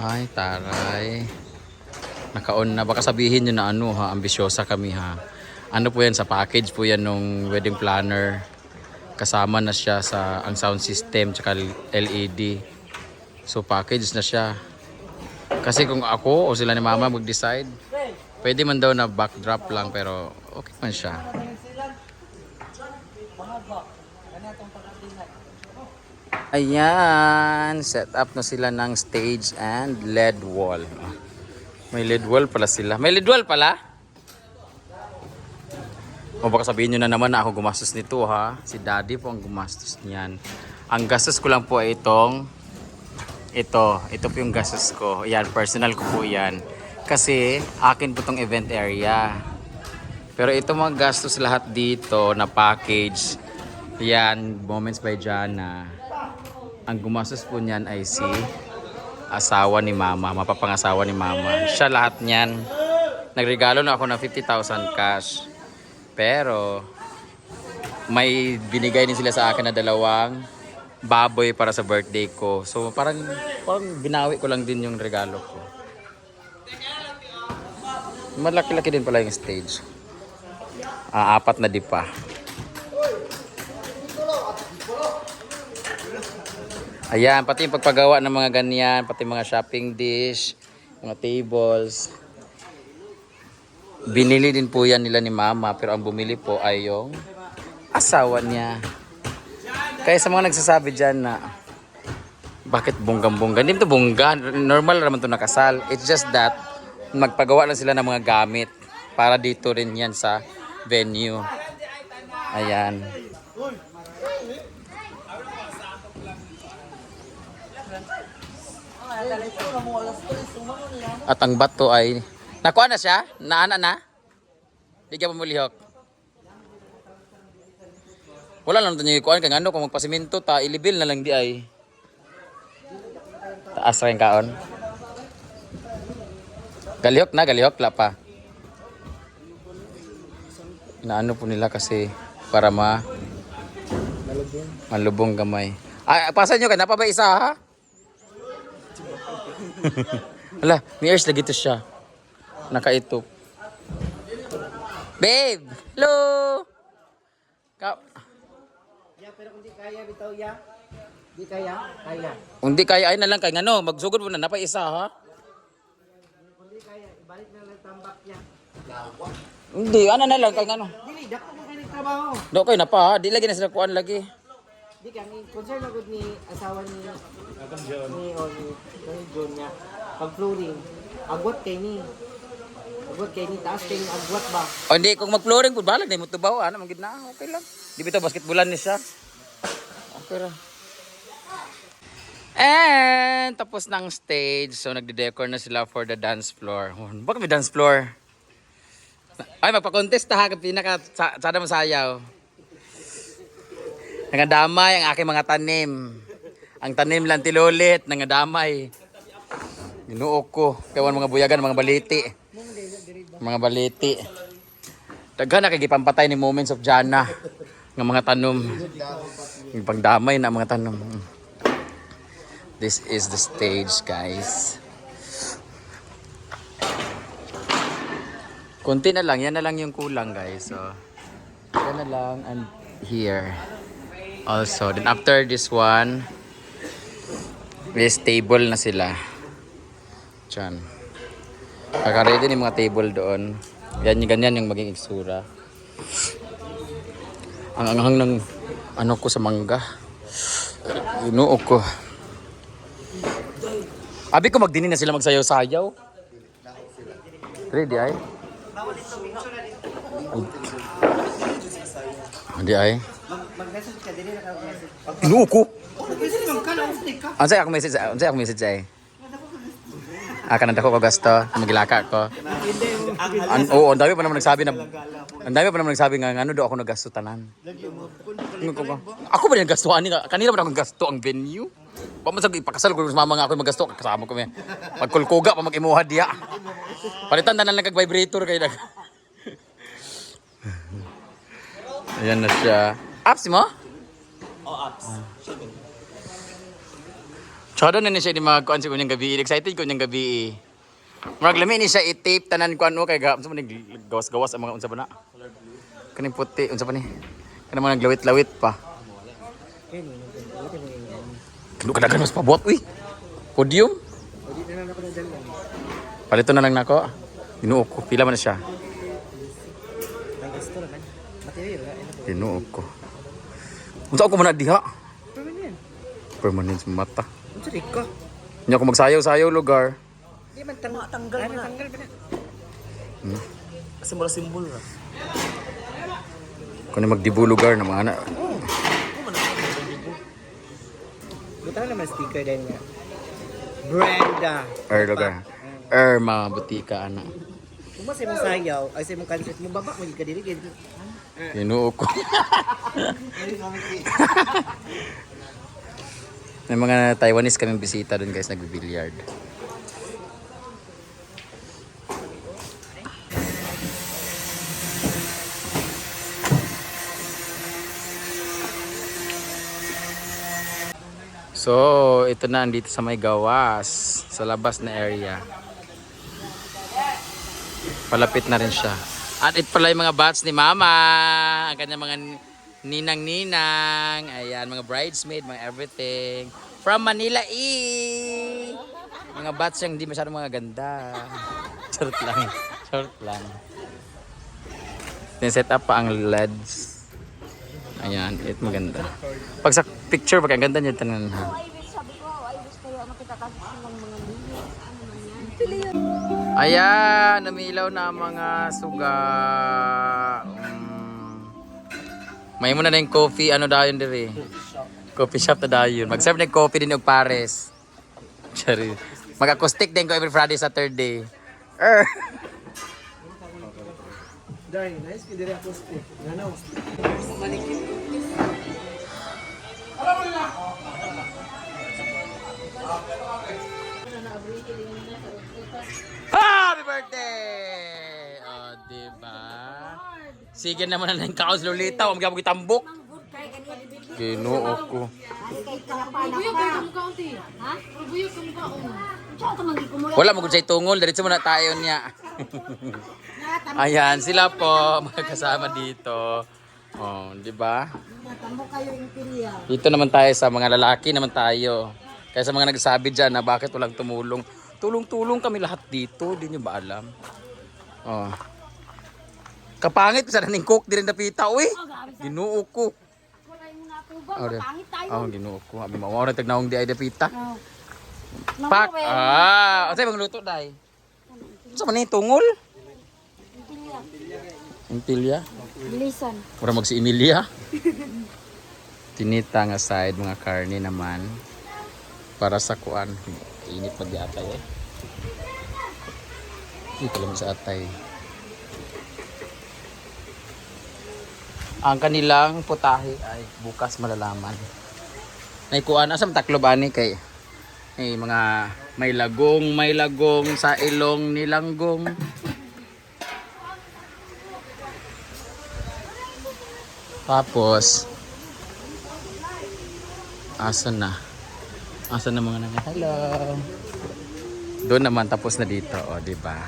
Taray. Naka-on na. Baka sabihin nyo na ano ha, ambisyosa kami ha. Ano po yan sa package po yan nung wedding planner. Kasama na siya sa ang sound system tsaka LED. So package na siya. Kasi kung ako o sila ni mama mag-decide, pwede man daw na backdrop lang pero okay man siya. Ayan, set up na sila ng stage and LED wall. May LED wall pala sila. May LED wall pala? O baka sabihin nyo na naman na ako gumastos nito ha. Si daddy po ang gumastos niyan. Ang gastos ko lang po ay itong ito. Ito po yung gastos ko. Yan, personal ko po yan. Kasi akin po tong event area. Pero ito mga gastos lahat dito na package. Yan, Moments by Jana. Ang gumastos po niyan ay si asawa ni mama, mapapangasawa ni mama. Siya lahat niyan. Nagregalo na ako ng 50,000 cash. Pero may binigay din sila sa akin na dalawang baboy para sa birthday ko. So parang parang binawi ko lang din yung regalo ko. Malaki-laki din pala yung stage. Ah, apat na di pa. Ayan, pati yung pagpagawa ng mga ganyan, pati mga shopping dish, mga tables. Binili din po yan nila ni mama, pero ang bumili po ay yung asawa niya. Kaya sa mga nagsasabi dyan na, bakit bonggang-bongga? Hindi to bongga, normal naman to nakasal. It's just that, magpagawa lang sila ng mga gamit para dito rin yan sa venue. Ayan. At ang bato ay Nakuha na siya? Naana na? Ka pa mulihok. Wala lang ito niyo ikuan kay ano kung magpasiminto ta ilibil na lang di ay. Taas rin kaon. Galihok na, galihok la pa. Inaano po nila kasi para ma malubong gamay. Ay, pasan nyo ka, napa ba isa ha? Wala, may ears lagi to siya. Nakaitok. Babe! Hello! Ka Ya, pero kung di kaya bitaw ya. Di kaya, kaya. Hindi kaya ay na lang kay ngano, magsugod mo na napay isa ha. Kung di kaya, ibalik na lang tambak niya. Hindi, ano na lang kay ngano. Dili, dako mo kayo trabaho. Do kay na pa ha, di lagi na sila kuan lagi. Di ka, ni concern agad ni asawa ni ni o ni ni John niya. Pag flooring, agwat kay ni. Agwat kay ni taas kay ni agwat ba? O hindi, kung mag-flooring po, balag na yung tubaw, ano, magid na, okay lang. Di bitaw basketballan ni siya. Okay ra. And tapos ng stage, so nagde-decor na sila for the dance floor. Oh, Bakit may dance floor? Ay, magpa-contest ha, pinaka sa, sada masayaw. Nangadamay ang aking mga tanim. Ang tanim lang tilulit, nangadamay. Ginuok ko. Kawan mga buyagan, mga baliti. Mga baliti. Daghan na kay gipampatay ni Moments of Jana ng mga tanom. Yung pangdamay na mga tanom. This is the stage, guys. Kunti na lang, yan na lang yung kulang, guys. So, yan na lang and here. Also, then after this one, is table na sila. Diyan. Kaka-ready ni mga table doon. Yan yung ganyan yung maging iksura. Ang anghang ng ano ko sa mangga. Inuo ko. Abi ko magdini na sila magsayaw-sayaw. Ready ay? Hindi ay. Mag-message ka, dili na ka message. Inuo ko. Mag-message lang ka, na-stick ka. Sa'yo ako message? Sa'yo ako message ay? Ah, kanang ko gasto. Magilaka ko. An oo, ang dami pa naman nagsabi na ang dami pa naman nagsabi nga ano daw ako nagasto tanan. Ako ba yung gasto ani kanina ba ako gasto ang venue? Pa man sa ipakasal ko sa mama nga ako magasto kasama ko mi. Pagkulkuga pa mag-imuha diya. Palitan na lang vibrator kay dag. Ayan na siya. Apps mo? Oh, apps. Tsaka na ni siya di mga kuan sa kunyang gabi. Excited ko niyang gabi. Murag lami ni siya i-tape tanan ko ano kay ga unsa man ni gawas-gawas ang mga unsa ba na. Kaning puti unsa pa ni. Kana man naglawit-lawit pa. Ni, mo. Kano kadagan mas pabuot uy. Podium. Na na. Palito na lang nako. Tinuok ko. Pila man na siya. Ang gusto. Ano? Tinuok ko. Unsa ako man diha? Pero man yan. Permanent sa mata. Ang sadik ko. Nya ako magsayaw-sayaw lugar. Di man tang tanggal na. Tanggal ba na? Hmm. Kasi mula simbol na. Kung magdibu lugar na mga anak. Buta naman sticker din nga. Brenda. Er lugar. Er mga butika ana. Kung ba sa imong sayaw, ay sa imong concert mo, babak mo ka dili. kay- Tinuok ko. May mga Taiwanese kaming bisita doon guys nagbi-billiard. So, ito na andito sa may gawas sa labas na area. Palapit na rin siya. At ito pala yung mga bats ni Mama. Ang kanyang mga ninang-ninang. Ayan, mga bridesmaid, mga everything. From Manila E! Mga bats yung hindi masyadong mga ganda. Charot lang. Charot lang. Then set up pa ang LEDs. Ayan, ito maganda. Pag sa picture, pag ang ganda niya, tanan ha. Ay, wish sabi ko, ay, wish kaya makitatanggap ng mga linis. Ano man yan? Ayan, namilaw na ang mga suga. Mm. May muna na yung coffee, ano daw yun diri? Coffee shop na daw yun. Mag-serve ng coffee din yung pares. Sorry. Mag-acoustic din ko every Friday, Saturday. Er. Darn, nice kay diri ako stick. Ngano? Happy birthday! Oh, di ba? Sige naman na ng kaos lolita, huwag mo kitambok. Ginoo ko. Wala mo kung sa'y tungol, diretso muna tayo niya. Ayan, sila po, mga kasama dito. Oh, di ba? Dito naman tayo sa mga lalaki naman tayo. Kaya sa mga nagsabi dyan na bakit walang tumulong. Tulong-tulong kami lahat dito, di nyo ba alam? Oh. Kapangit, sa naning cook, di rin napita. Uy, ginuo ko. Wala. Oh, di. Pangit tayo. Oh, ginuo ko. Abi mawaw na tagnaong di ay napita. Oh. Pak! Ah! Ano bang luto, day? Sa man tungol? Impilya? Bilisan. Mura mag si Emilia. Tinita nga side mga karne naman. Para sa kuan. Init di atay eh. Dito sa atay. Ang kanilang putahe ay bukas malalaman. Nay kuan asam taklob ani kay ay mga may lagong, may lagong sa ilong nilanggong. Tapos, asa na? Asa na mga nanay? Hello! Doon naman, tapos na dito, o, di ba?